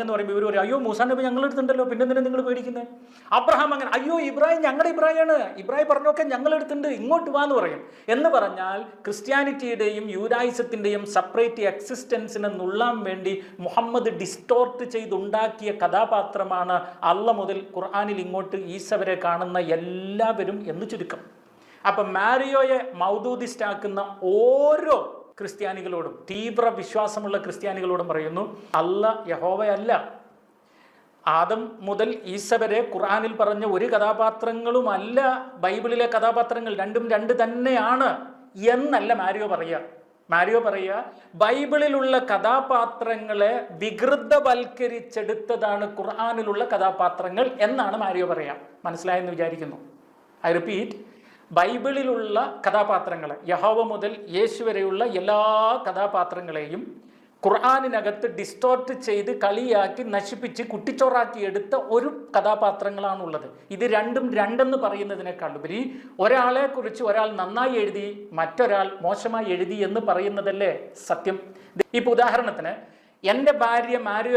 എന്ന് പറയുമ്പോൾ ഇവർ പറയും അയ്യോ മൂസാ നബി ഞങ്ങളുടെ അടുത്തുണ്ടല്ലോ പിന്നെ എന്തിനാ നിങ്ങൾ പേടിക്കുന്നത് അബ്രഹാം അങ്ങനെ അയ്യോ ഇബ്രാഹിം ഞങ്ങളുടെ ഇബ്രാഹിമാണ്. ഇബ്രാഹിം പറഞ്ഞൊക്കെ ഞങ്ങളുടെ അടുത്തുണ്ട് ഇങ്ങോട്ട് വാ എന്ന് പറയും. എന്ന് പറഞ്ഞാൽ ക്രിസ്ത്യാനിറ്റിയുടെയും യൂരായിസത്തിന്റെയും സെപ്പറേറ്റ് എക്സിസ്റ്റൻസിനെ നുള്ളാൻ വേണ്ടി മുഹമ്മദ് ഡിസ്റ്റോർട്ട് ചെയ്തുണ്ടാക്കിയ കഥാപാത്രമാണ് അള്ള മുതൽ ഖുർആാനിൽ ഇങ്ങോട്ട് ഈശവരെ കാണുന്ന എല്ലാവരും എന്ന് ചുരുക്കം. അപ്പം മാരിയോയെ മൗദൂദിസ്റ്റാക്കുന്ന ഓരോ ക്രിസ്ത്യാനികളോടും തീവ്ര വിശ്വാസമുള്ള ക്രിസ്ത്യാനികളോടും പറയുന്നു അല്ല യഹോവയല്ല. ആദം മുതൽ ഈസ വരെ ഖുർആനിൽ പറഞ്ഞ ഒരു കഥാപാത്രങ്ങളുമല്ല ബൈബിളിലെ കഥാപാത്രങ്ങൾ രണ്ടും രണ്ട് തന്നെയാണ് എന്നല്ല മാരിയോ പറയുക. മാരിയോ പറയുക ബൈബിളിലുള്ള കഥാപാത്രങ്ങളെ വികൃതവൽക്കരിച്ചെടുത്തതാണ് ഖുർആാനിലുള്ള കഥാപാത്രങ്ങൾ എന്നാണ് മാരിയോ പറയുക. മനസ്സിലായെന്ന് വിചാരിക്കുന്നു. ഐ റിപ്പീറ്റ് ബൈബിളിലുള്ള കഥാപാത്രങ്ങളെ യഹോവ മുതൽ യേശു വരെയുള്ള എല്ലാ കഥാപാത്രങ്ങളെയും ഖുർആാനിനകത്ത് ഡിസ്റ്റോർട്ട് ചെയ്ത് കളിയാക്കി നശിപ്പിച്ച് കുട്ടിച്ചോറാക്കി എടുത്ത ഒരു കഥാപാത്രങ്ങളാണുള്ളത്. ഇത് രണ്ടും രണ്ടെന്ന് പറയുന്നതിനേക്കാളുപരി ഒരാളെ കുറിച്ച് ഒരാൾ നന്നായി എഴുതി മറ്റൊരാൾ മോശമായി എഴുതി എന്ന് പറയുന്നതല്ലേ സത്യം? ഇപ്പൊ ഉദാഹരണത്തിന് എന്റെ ഭാര്യ മാരിയോ